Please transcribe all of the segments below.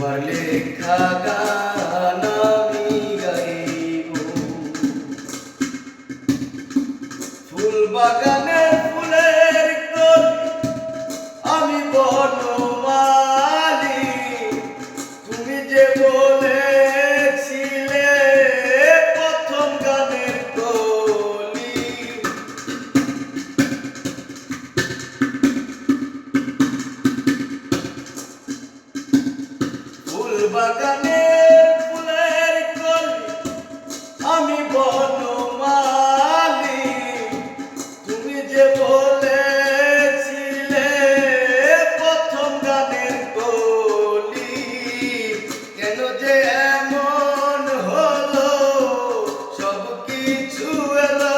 তোমার লেখা আমি ফুল ফুলের আমি বনমালী বাগানে ফুলের কলি, আমি বনমালী। তুমি যে বলেছিলে প্রথম গানের কলি, কেন যে এমন হলো? সব কিছু এলো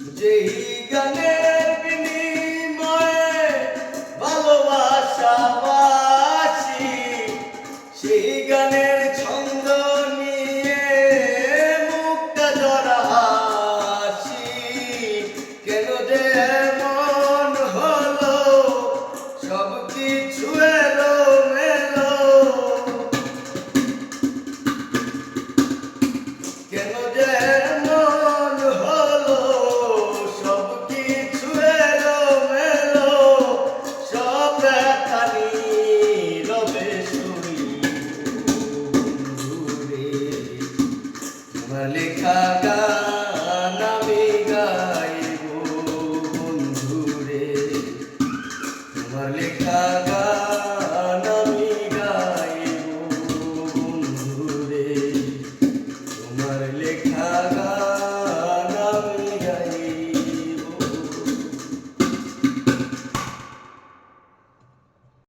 যেই গানের বিনিময়ে ভালোবাসা